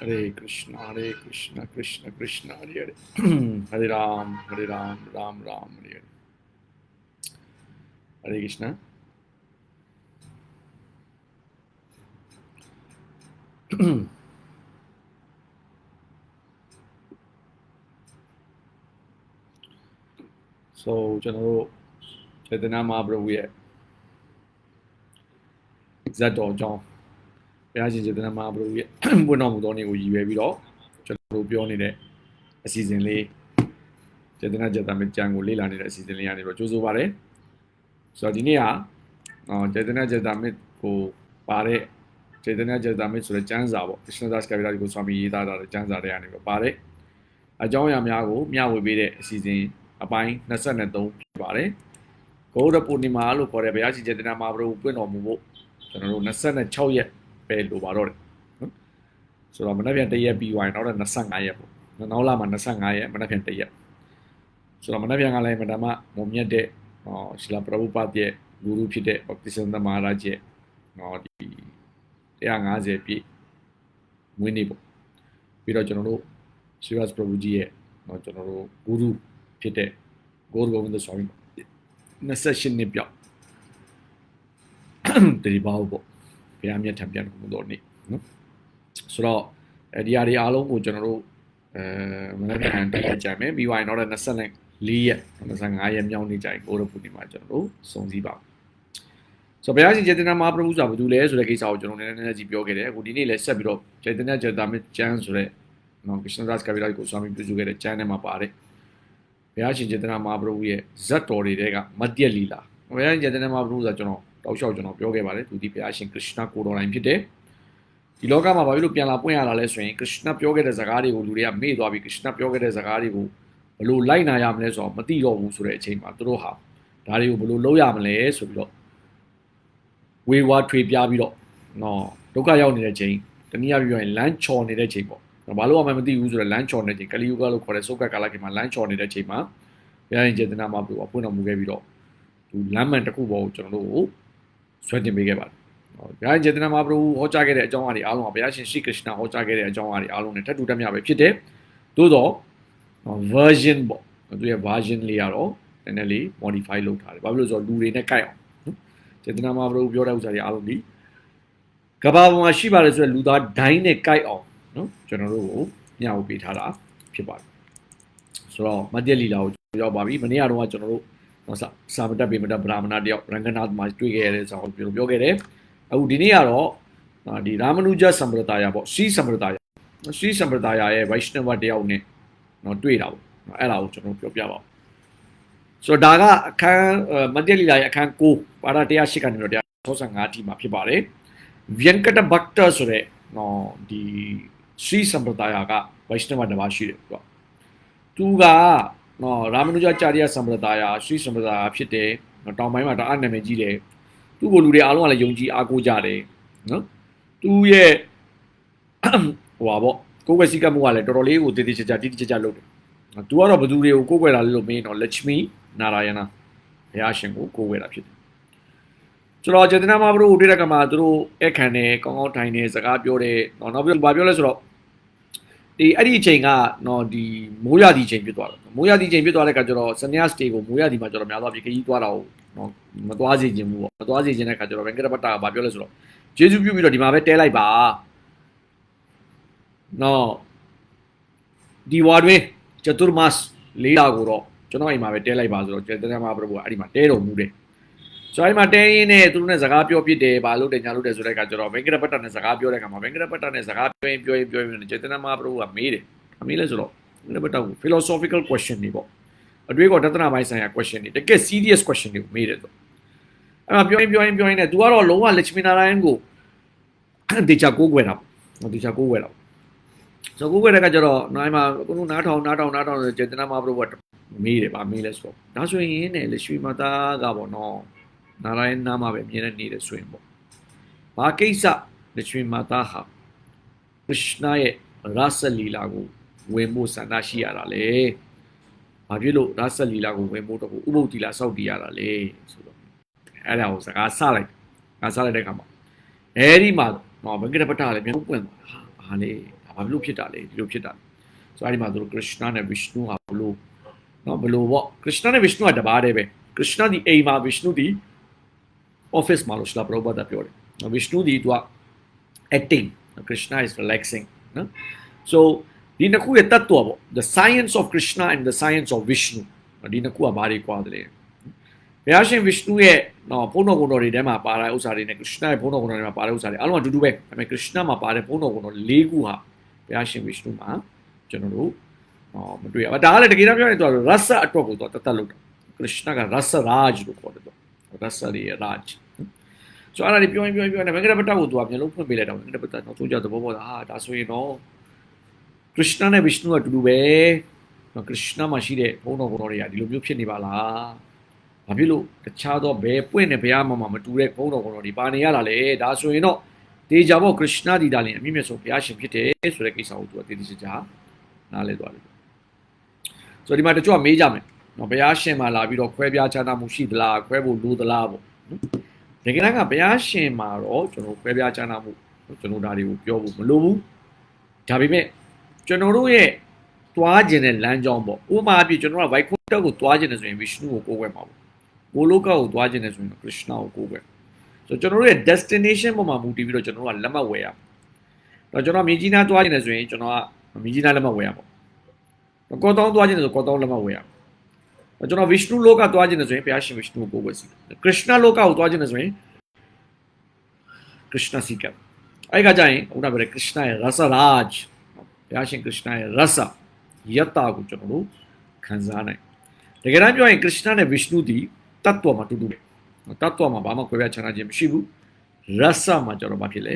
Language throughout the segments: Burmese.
Hare Krishna, Hare Krishna, Krishna Krishna, Hare Hare. Hare Ram, Hare Ram, Ram Ram, Hare Hare. Hare Krishna. so ကျွန်တော်တို့စေတနာမဟာပရဝရဲ့ဇတ်တော်ကြောင့် ဘုရားရှင်စေတနာမဟာပရဝရဲ့ဘုန်းတော်မူသောနေ့ကိုရည်ရွယ်ပြီးတော့ကျွန်တော်တို့ပြောနေတဲ့အစီအစဉ်လေးစေတနာကြတာမကြံကိုလေ့လာနေတဲ့အစီအစဉ်လေးကနေတော့ကြိုးစိုးပါတယ်ဆိုတော့ဒီနေ့ကအော်စေတနာကြတာမကိုပါတဲ့စေတနာကြတာမဆိုတဲ့ကျမ်းစာပေါ့ Krishna Das Kaviraj ကိုဆွမ်းပြီးရေးသားတာတဲ့ကျမ်းစာတွေကနေတော့ပါတယ်အကြောင်းအရာများကိုမျှဝေပေးတဲ့အစီအစဉ်အပိုင်း23ဖြစ်ပါတယ်ဂௌရပူဏိမာလို့ခေါ်တဲ့ဘုရားရှင်စေတနာမဟာပရဝပွင့်တော်မူဖို့ကျွန်တော်တို့26ရက် ပဲလိုပါတော့တယ်နော်ဆိုတော့မနေ့ပြန်1ရက်ပြီးသွားရင်နောက်တော့25ရက်ပေါ့နောက်လာမှာ25ရက်မနေ့ပြန်1ရက်ဆိုတော့မနေ့ပြန်ကလည်းမဒါမှမုံမြတ်တဲ့ဟောရှလာပရဗုပတ်ရဲ့ဂူရုဖြစ်တဲ့ဘတိစန္ဒမဟာရရဲ့ဟောဒီ150ပြည့်ဝင်းနေပေါ့ပြီးတော့ကျွန်တော်တို့ရှိရတ်ပရဗုကြီးရဲ့ဟောကျွန်တော်တို့ဂူရုဖြစ်တဲ့ဂိုရဂဝင်းဒဆွာမီ28နှစ်ပြောက်တတိပါဟုတ်ပေါ့ ဗေဒမြတ်ထံပြန်မှုတော်နေ့နော်ဆိုတော့ဒီဟာတွေအားလုံးကိုကျွန်တော်တို့အဲမနက်ဖြန်တက်ကြမယ်ပြီးွားရင်တော့24ရက်25ရက်မြောက်နေ့ကြရင်ကိုရပူနေမှာကျွန်တော်တို့စုံစည်းပါဆိုတော့ဘုရားရှင်ကျေတနာမဟာပြမှုဆိုတာဘာတူလဲဆိုတဲ့ကိစ္စကိုကျွန်တော်နည်းနည်းကြည့်ပြောခဲ့တယ်အခုဒီနေ့လည်းဆက်ပြီးတော့ကျေတနာကျေတာမကျန်းဆိုတဲ့နော်ကရှင်ဒါစကဗီရာကိုဆွာမီပြုစုခဲ့တဲ့ကျမ်းထဲမှာပါတယ်ဘုရားရှင်ကျေတနာမဟာပြမှုရဲ့ဇတ်တော်တွေတဲကမတ်ရက်လီလာဘုရားရှင်ကျေတနာမဟာပြမှုဆိုတာကျွန်တော် တောက်လျှောက်ကျွန်တော်ပြောခဲ့ပါတယ်သူဒီဘုရားရှင် Krishna ကိုတော်တိုင်းဖြစ်တယ်ဒီလောကမှာဘာဖြစ်လို့ပြန်လာပွင့်ရတာလဲဆိုရင် Krishna ပြောခဲ့တဲ့စကားတွေကိုလူတွေကမေ့သွားပြီ Krishna ပြောခဲ့တဲ့စကားတွေကိုဘလို့လိုက်နာရမလဲဆိုတော့မသိတော့ဘူးဆိုတဲ့အချိန်မှာသူတို့ဟာဒါတွေကိုဘလို့လုပ်ရမလဲဆိုပြီးတော့ဝေဝါထွေပြပြီးတော့နော်ဒုက္ခရောက်နေတဲ့ချိန်တနည်းအားဖြင့်ပြောရင်လမ်းချော်နေတဲ့ချိန်ပေါ့ဘာလို့မှမသိဘူးဆိုတော့လမ်းချော်နေတဲ့ချိန်ကလီယုဂလို့ခေါ်တဲ့စုတ်ကကာလခေတ်မှာလမ်းချော်နေတဲ့ချိန်မှာဘုရားရှင်ចេတနာမှာပြောဖွင့်တော်မူခဲ့ပြီးတော့သူလမ်းမှန်တစ်ခုပေါ်ကိုကျွန်တော်တို့ကို ဆွဲတင်ပေးခဲ့ပါတယ်ဘုရားရှင်ចេတနာမှာပြောဟောကြားခဲ့တဲ့အကြောင်းအရာတွေအားလုံးကဘုရားရှင်ရှိခရစ်နာဟောကြားခဲ့တဲ့အကြောင်းအရာတွေအားလုံးနဲ့ထပ်တူတက်မြပဲဖြစ်တယ်သို့တော့ version ပေါ့သူရဲ့ version လေးကတော့နည်းနည်းလေး modify လုပ်ထားတယ်ဘာဖြစ်လို့ဆိုတော့လူတွေနဲ့ကြိုက်အောင်နော်ចេတနာမှာပြောပြောတဲ့ဥစ္စာတွေအားလုံးဒီကဘာပေါ်မှာရှိပါတယ်ဆိုတဲ့လူသားဒိုင်းနဲ့ကြိုက်အောင်နော်ကျွန်တော်တို့ကိုညှောက်ပေးထားတာဖြစ်ပါတယ်ဆိုတော့မတ္တလီလာကိုရောက်ပါပြီမနေ့ကတော့ကျွန်တော်တို့ စာစာမတက်ပေမတက်ဗြဟ္မဏတယောက်ရန်ကနာမှာတွေ့ခဲ့ရတဲ့ဆောင်းပြောပြောခဲ့တယ်အခုဒီနေ့ကတော့ဒီရာမနုဂျစံပရတာယာပေါ့စီစံပရတာယာစီစံပရတာယာရဲ့ Vaishnava တယောက်နဲ့နော်တွေ့တာပေါ့အဲ့ဒါကိုကျွန်တော်ပြောပြပါဦးဆိုတော့ဒါကအခန်းမတ္တလီလာရဲ့အခန်း9ပါရ108ကနေတော့165ထိမှာဖြစ်ပါတယ် Venkata Bhakta ဆိုတဲ့နော်ဒီစီစံပရတာယာက Vaishnava တစ်ပါးရှိတယ်သူကသူက နော်ရာမနုဂျာကြာရိယစံပရတာယာစီစံပရတာယာဖြစ်တယ်တောင်ပိုင်းမှာတအားနာမည်ကြီးတယ်သူ့ကိုလူတွေအားလုံးကလည်းယုံကြည်အားကိုးကြတယ်နော်သူ့ရဲ့ဟိုပါပေါ့ကိုယ်ွယ်စည်းကမှုကလည်းတော်တော်လေးကိုတည်တည်ချာချာတိတိကျကျလုပ်တယ်သူကတော့ဘသူတွေကိုကိုယ်ွယ်တာလို့မင်းတော့ Lakshmi Narayana ဘုရားရှင်ကိုကိုယ်ွယ်တာဖြစ်တယ်ကျွန်တော်ចេတနာမဘရုတွေ့တဲ့ကမှာသူတို့အခန့်တယ်ကောင်းကောင်းထိုင်တယ်စကားပြောတယ်နော်နောက်ပြီးတော့ဘာပြောလဲဆိုတော့ ဒီအဲ့ဒီအချိန်ကနော်ဒီမိုးရသည့်အချိန်ဖြစ်သွားတယ်မိုးရသည့်အချိန်ဖြစ်သွားတဲ့အခါကျတော့ Sanyas Day ကိုမိုးရသည့်မှာကျွန်တော်များသောအားဖြင့်ခရီးသွားတာကိုနော်မသွားစေခြင်းဘူးပေါ့မသွားစေခြင်းတဲ့အခါကျတော့ Venkata Bhatta ကဘာပြောလဲဆိုတော့ဂျေဇုပြုပြီးတော့ဒီမှာပဲတဲလိုက်ပါနော်ဒီဝါတွင်ကျတုရမတ်လေးလာကိုတော့ကျွန်တော်အိမ်မှာပဲတဲလိုက်ပါဆိုတော့ကျေတနာမဘုရားအဲ့ဒီမှာတဲတော်မူတယ် ဆိုတော့အဲ့ဒီမှာတဲရင်းနဲ့သူတို့နဲ့စကားပြောပြတယ်ဘာလို့တယ်ညာလို့တယ်ဆိုတဲ့အခါကျတော့ Venkata Bhatta နဲ့စကားပြောတဲ့အခါမှာ Venkata Bhatta နဲ့စကားပြောရင်ပြောရင်ပြောရင်ကျေတနာမဘုရားမေးတယ်အမေးလဲဆိုတော့ Venkata Bhatta ကို philosophical question တွေပေါ့အတွေးကောတသနာပိုင်းဆိုင်ရာ question တွေတကယ် serious question တွေကိုမေးတယ်သူအဲ့မှာပြောရင်ပြောရင်ပြောရင်နဲ့ तू ကတော့လုံးဝ Lakshmi Narayan ကိုတေချာကိုးကွယ်တာပေါ့တေချာကိုးကွယ်တာဆိုကိုးကွယ်တဲ့ကကျတော့နိုင်မှာအခုနားထောင်နားထောင်နားထောင်စေတနာမဘုရားမေးတယ်ဗာမေးလဲဆိုတော့ဒါဆိုရင်နဲ့ Lakshmi Mata ကပေါ့နော် နာရိုင်းနာမှာပဲအမြဲတမ်းနေတယ်ဆိုရင်ပေါ့ဘာကိစ္စ Lakshmi Mata ဟာ Krishna ရဲ့ Rasa Leela ကိုဝင်ဖို့ဆန္ဒရှိရတာလေဘာဖြစ်လို့ Rasa Leela ကိုဝင်ဖို့တော့ဥပုပ်တီလာစောက်တည်ရတာလေဆိုတော့အဲ့ဒါကိုစကားဆလိုက်ငါဆလိုက်တဲ့ခါမှာအဲဒီမှာတော့ဘင်္ဂရပတ္တလည်းပြန်ပွင့်သွားဟာဘာလဲဒါဘာဘာဖြစ်လို့ဖြစ်တာလဲဒီလိုဖြစ်တာဆိုတော့အဲ့ဒီမှာသူတို့ Krishna နဲ့ Vishnu ဟာဘလို့နော်ဘလို့ပေါ့ Krishna နဲ့ Vishnu ကတပါးတည်းပဲ Krishna ဒီအိမ်မှာ Vishnu ဒီ office မှာလို့ရှလာပရောဘာသာပြောတယ်နော် Vishnu ဒီသူက acting Krishna is relaxing နော် so ဒီနှစ်ခုရဲ့တတ်တော်ပေါ့ the science of Krishna and the science of Vishnu ဒီနှစ်ခုကဘာတွေကွာတယ်လဲဘုရားရှင် Vishnu ရဲ့နော်ဘုန်းတော်ကုံတော်တွေထဲမှာပါတဲ့ဥစ္စာတွေနဲ့ Krishna ရဲ့ဘုန်းတော်ကုံတော်တွေမှာပါတဲ့ဥစ္စာတွေအားလုံးအတူတူပဲဒါပေမဲ့ Krishna မှာပါတဲ့ဘုန်းတော်ကုံတော်၄ခုဟာဘုရားရှင် Vishnu မှာကျွန်တော်တို့ဟောမတွေ့ရဘူးဒါကလည်းတကယ်တော့ပြောရင်သူက rasa အတွက်ကိုသူကတတ်တတ်လုပ်တာ Krishna က rasa raj လို့ခေါ်တယ်သူ rasa ရဲ့ raj ဆိုအဲ့ဒါတွေပြောရင်ပြောရင်ပြောရင်မင်္ဂလာပတ္တကိုသူကမျိုးလုံးဖွင့်ပေးလိုက်တော့မင်္ဂလာပတ္တတော့သူကြသဘောပေါက်တာဟာဒါဆိုရင်တော့ Krishna နဲ့ Vishnu ကအတူတူပဲနော် Krishna မှာရှိတဲ့ဘုန်းတော်ဘုန်းတော်တွေကဒီလိုမျိုးဖြစ်နေပါလားဘာဖြစ်လို့တခြားသောဘယ်ပွင့်နဲ့ဘုရားမှမတူတဲ့ဘုန်းတော်ဘုန်းတော်တွေပါနေရတာလေဒါဆိုရင်တော့တေချာဘော Krishna ဒီဒါလင်အမြင့်မြတ်ဆုံးဘုရားရှင်ဖြစ်တယ်ဆိုတဲ့ကိစ္စကိုသူကတည်တည်ချာချာနားလဲသွားတယ်ဆိုတော့ဒီမှာတချို့ကမေးကြမယ် နော်ဘုရားရှင်မှာလာပြီးတော့ခွဲပြားခြားနာမှုရှိသလားခွဲဖို့လိုသလားပေါ့နော်တကယ်တမ်းကဘုရားရှင်မှာတော့ကျွန်တော်ခွဲပြားခြားနာမှုကျွန်တော်ဒါတွေကိုပြောဖို့မလိုဘူးဒါပေမဲ့ကျွန်တော်တို့ရဲ့သွားခြင်းတဲ့လမ်းကြောင်းပေါ့ဥပမာအဖြစ်ကျွန်တော်က Vaikuntha ကိုသွားခြင်းတယ်ဆိုရင် Vishnu ကိုကိုးကွယ်မှာပေါ့ဘိုလ်လောကကိုသွားခြင်းတယ်ဆိုရင် Krishna ကိုကိုးကွယ်ဆိုတော့ကျွန်တော်တို့ရဲ့ destination ပေါ်မှာမူတည်ပြီးတော့ကျွန်တော်တို့ကလက်မှတ်ဝယ်ရအောင်တော့ကျွန်တော်မြင်းကြီးနားသွားခြင်းတယ်ဆိုရင်ကျွန်တော်ကမြင်းကြီးနားလက်မှတ်ဝယ်ရပေါ့ကောတောင်းသွားခြင်းတယ်ဆိုကောတောင်းလက်မှတ်ဝယ်ရအောင် ကျွန်တော် Vishnu လောကသွားခြင်းတယ်ဆိုရင်ဘုရားရှင် Vishnu ကိုကိုးကွယ်စီ Krishna လောကကိုသွားခြင်းတယ်ဆိုရင် Krishna စီကအဲ့ကကြရင်ဥနာပြောတယ် Krishna ရဲ့ Rasa Raj ဘုရားရှင် Krishna ရဲ့ Rasa ယတ္တာကိုကျွန်တော်တို့ခံစားနိုင်တကယ်တမ်းပြောရင် Krishna နဲ့ Vishnu ဒီတတ်တော်မှာတူတူပဲတတ်တော်မှာဘာမှခွဲပြားခြားနာခြင်းမရှိဘူး Rasa မှာကျွန်တော်ဘာဖြစ်လဲ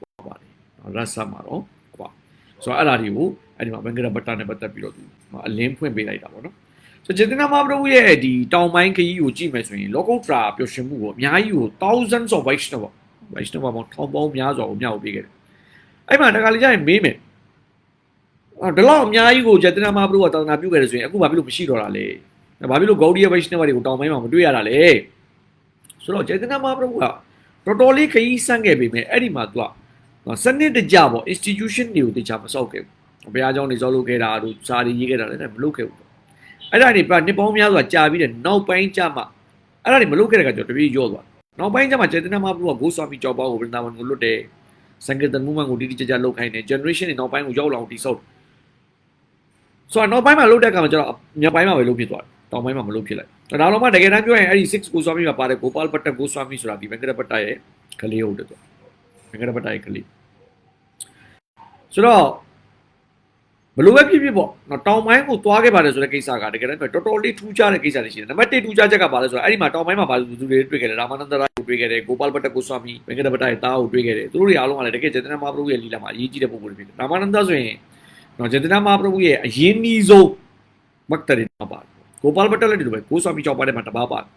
ကွာပါတယ် Rasa မှာတော့ကွာဆိုတော့အဲ့ဒါတွေကိုအဲ့ဒီမှာဘင်္ဂရဘတ်တာနဲ့ပတ်သက်ပြီးတော့သူအလင်းဖွင့်ပေးလိုက်တာပေါ့နော် ဆိုကျေတနာမဟာပရဝရဲ့ဒီတောင်ပိုင်းခရီးကိုကြည့်မယ်ဆိုရင်လောကုတ္တရာပျော်ရွှင်မှုကိုအများကြီးကို thousands of Vaishnava Vaishnava ပေါင်းထောင်ပေါင်းများစွာကိုမြောက်ပေးခဲ့တယ်အဲ့မှာတခါလေကျရင်မေးမယ်အော်ဒီလောက်အများကြီးကိုကျေတနာမဟာပရဝတောင်းတာပြုခဲ့တယ်ဆိုရင်အခုဘာဖြစ်လို့မရှိတော့တာလဲဘာဖြစ်လို့ဂေါဒီယ Vaishnava တွေကိုတောင်ပိုင်းမှာမတွေ့ရတာလဲဆိုတော့ကျေတနာမဟာပရဝကတော်တော်လေးခရီးဆန့်ခဲ့ပေမဲ့အဲ့ဒီမှာသူကစနစ်တကျပေါ့ institution တွေကိုတခြားမဆောက်ခဲ့ဘူးဘုရားကျောင်းတွေဆောက်လုပ်ခဲ့တာတို့စာတွေရေးခဲ့တာလည်းမလုပ်ခဲ့ဘူး အဲ့ဒါတွေပြနှစ်ပေါင်းများစွာကြာပြီးတဲ့နောက်ပိုင်းကျမှအဲ့ဒါတွေမလုပ်ခဲ့တဲ့ကကြောင့်တပြေးရော့သွားနောက်ပိုင်းကျမှចេတနာမဘုရားဂိုးဆွာမီကြောက်ပေါင်းကိုဗြဟ္ဒါဝန်ကိုလွတ်တယ်စံကေတန်မူမန်ကိုတိတိကျကျလုပ်ခိုင်းတယ် generation တွေနောက်ပိုင်းကိုရောက်လာအောင်တိဆောက်ဆိုတော့နောက်ပိုင်းမှာလုပ်တဲ့အခါမှာကျတော့မြောက်ပိုင်းမှာပဲလုပ်ဖြစ်သွားတယ်တောင်ပိုင်းမှာမလုပ်ဖြစ်လိုက်ဒါတော့မှတကယ်တမ်းပြောရင်အဲ့ဒီ6ကိုဆွာမီမှာပါတယ်ကိုပါလ်ပတ္တကိုဆွာမီဆိုတာဒီဘင်္ဂရပတ္တရဲ့ကလေးဟုတ်တယ်သူဘင်္ဂရပတ္တရဲ့ကလေးဆိုတော့ဘ လို့ပဲဖြစ်ဖြစ်ပေါ့နော်တောင်ပိုင်းကိုသွားခဲ့ပါတယ်ဆိုတဲ့ကိစ္စကတကယ်တမ်းတော်တော်လေးထူးခြားတဲ့ကိစ္စတွေရှိတယ်နံပါတ်1ထူးခြားချက်ကဘာလဲဆိုတော့အဲ့ဒီမှာတောင်ပိုင်းမှာဘာလို့သူတွေတွေ့ခဲ့တယ်ရာမနန္ဒရာကိုတွေ့ခဲ့တယ်ကိုပါလ်ပတ္တကိုဆွာမီဘင်္ဂရပတ္တရဲ့တားကိုတွေ့ခဲ့တယ်သူတို့တွေအားလုံးကလည်းတကယ်ចេတနာမဟာပရုရဲ့လီလာမှာအရေးကြီးတဲ့ပုံစံတွေဖြစ်တယ်ရာမနန္ဒဆိုရင်နော်ចេတနာမဟာပရုရဲ့အရင်နီးဆုံးမတ်တရီမှာပါတယ်ကိုပါလ်ပတ္တလည်းဒီလိုပဲကိုဆွာမီကြောက်ပါတယ်မှာတပါးပါတယ်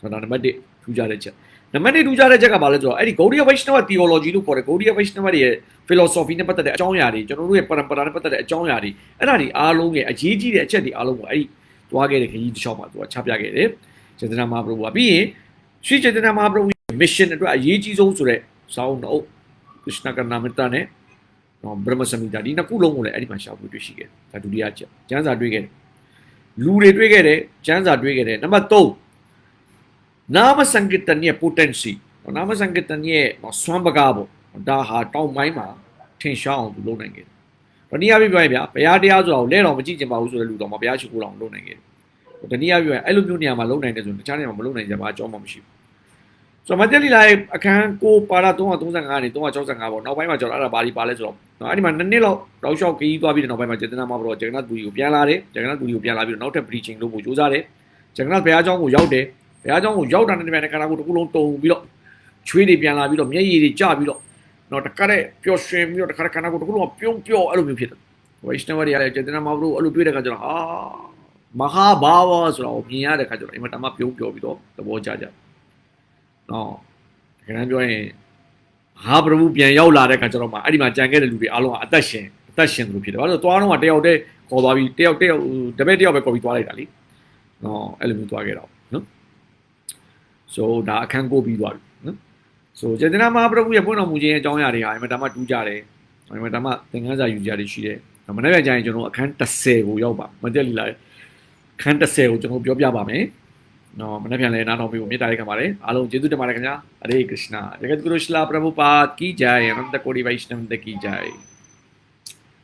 ဆိုတော့နံပါတ်1ထူးခြားတဲ့ချက် နံပါတ်2ထူးခြားတဲ့ချက်ကဘာလဲဆိုတော့အဲ့ဒီ Gaudiya Vaishnava theology လို့ခေါ်တဲ့ Gaudiya Vaishnava ရဲ့ philosophy နဲ့ပတ်သက်တဲ့အကြောင်းအရာတွေကျွန်တော်တို့ရဲ့ parampara နဲ့ပတ်သက်တဲ့အကြောင်းအရာတွေအဲ့ဒါတွေအားလုံးရဲ့အရေးကြီးတဲ့အချက်တွေအားလုံးကိုအဲ့ဒီသွားခဲ့တဲ့ခရီးတစ်လျှောက်မှာသူကချပြခဲ့တယ်ចេတနာမဟာပရဘုကပြီးရင်ရွှေចេတနာမဟာပရဘုရဲ့ mission အတွက်အရေးကြီးဆုံးဆိုတဲ့စောင်းတော့ Krishna Karnamrita နဲ့နော် Brahma Samhita ဒီနှစ်ခုလုံးကိုလည်းအဲ့ဒီမှာရှောက်ပြီးတွေ့ရှိခဲ့တယ်ဒါဒုတိယချက်ကျမ်းစာတွေ့ခဲ့တယ်လူတွေတွေ့ခဲ့တယ်ကျမ်းစာတွေ့ခဲ့တယ်နံပါတ်3 နာမစံကတန်ရဲ့ potency နာမစံကတန်ရဲ့စွမ်းပကားပေါ့ဒါဟာတောင်ပိုင်းမှာထင်ရှားအောင်သူလုပ်နိုင်ခဲ့တယ်။တနည်းအားဖြင့်ပြောရင်ဗျာဘုရားတရားဆိုတာကိုလဲတော်မကြည့်ချင်ပါဘူးဆိုတဲ့လူတော်မှာဘုရားရှိခိုးတော်လုပ်နိုင်ခဲ့တယ်။တနည်းအားဖြင့်အဲ့လိုမျိုးနေရာမှာလုပ်နိုင်တယ်ဆိုရင်တခြားနေရာမှာမလုပ်နိုင်ကြပါအကြောင်းမှမရှိဘူး။ဆိုတော့မတက်လီလာရဲ့အခန်းကိုပါတာ335ကနေ365ပေါ့နောက်ပိုင်းမှာကျွန်တော်အဲ့ဒါဘာဒီပါလဲဆိုတော့အဲ့ဒီမှာနှစ်နှစ်လောက်တောက်လျှောက်ခီးသွားပြီးတဲ့နောက်ပိုင်းမှာចេတနာမဘရောဂျဂနတ်ဘူရီကိုပြန်လာတယ်ဂျဂနတ်ဘူရီကိုပြန်လာပြီးတော့နောက်ထပ် preaching လုပ်ဖို့ကြိုးစားတယ်ဂျဂနတ်ဘုရားကျောင်းကိုရောက်တယ် ဘုရားကျောင်းကိုရောက်တာနဲ့တည်းခန္ဓာကိုယ်တစ်ခုလုံးတုံပြီးတော့ချွေးတွေပြန်လာပြီးတော့မျက်ရည်တွေကျပြီးတော့တော့တခါတည်းပျော်ရွှင်ပြီးတော့တခါတည်းခန္ဓာကိုယ်တစ်ခုလုံးကပြုံးပျော်အဲ့လိုမျိုးဖြစ်တယ်ဝိရှနဝရီရလည်းចេတနာမဘရောအဲ့လိုတွေ့တဲ့ခါကျတော့ဟာမဟာဘာဝဆိုတော့မြင်ရတဲ့ခါကျတော့အင်မတန်မှပြုံးပျော်ပြီးတော့သဘောကျကြနော်တကယ်တမ်းပြောရင်ဟာပရမူပြန်ရောက်လာတဲ့ခါကျတော့မှအဲ့ဒီမှာကြံခဲ့တဲ့လူတွေအားလုံးကအသက်ရှင်အသက်ရှင်လို့ဖြစ်တယ်ဘာလို့သွားတော့တယောက်တည်းခေါ်သွားပြီးတယောက်တယောက်တပည့်တယောက်ပဲခေါ်ပြီးသွားလိုက်တာလीနော်အဲ့လိုမျိုးသွားခဲ့တော့ နော် so ဒါအခန်းကိုပြီးသွားပြီနော် so ចេတနာမဟာပရမူရဲ့ပွင့်တော်မူခြင်းအကြောင်းအရာတွေဟာအင်မတန်မှတူးကြတယ် ဒါပေမဲ့ဒါမှသင်ခန်းစာယူကြရရှိတယ်မနေ့ကကြာရင်ကျွန်တော်အခန်း30ကိုရောက်ပါမတက်လီလာအခန်း30ကိုကျွန်တော်ပြောပြပါမယ်နော်မနေ့ပြန်လဲနားထောင်ပြီးမြစ်တာရေးခံပါတယ်အားလုံးကျေးဇူးတင်ပါတယ်ခင်ဗျာအရေကရရှနာရဂတ်ဂရုရှလာပရဘုပါကီဂျိုင်အနန္တကိုဒီဝိရှနမ်တကီဂျိုင်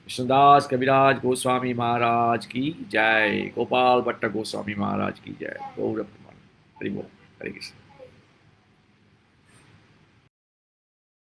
कृष्णदास कविराज गोस्वामी महाराज की जय गोपाल भट्ट गोस्वामी महाराज की जय गौरव हरि Hare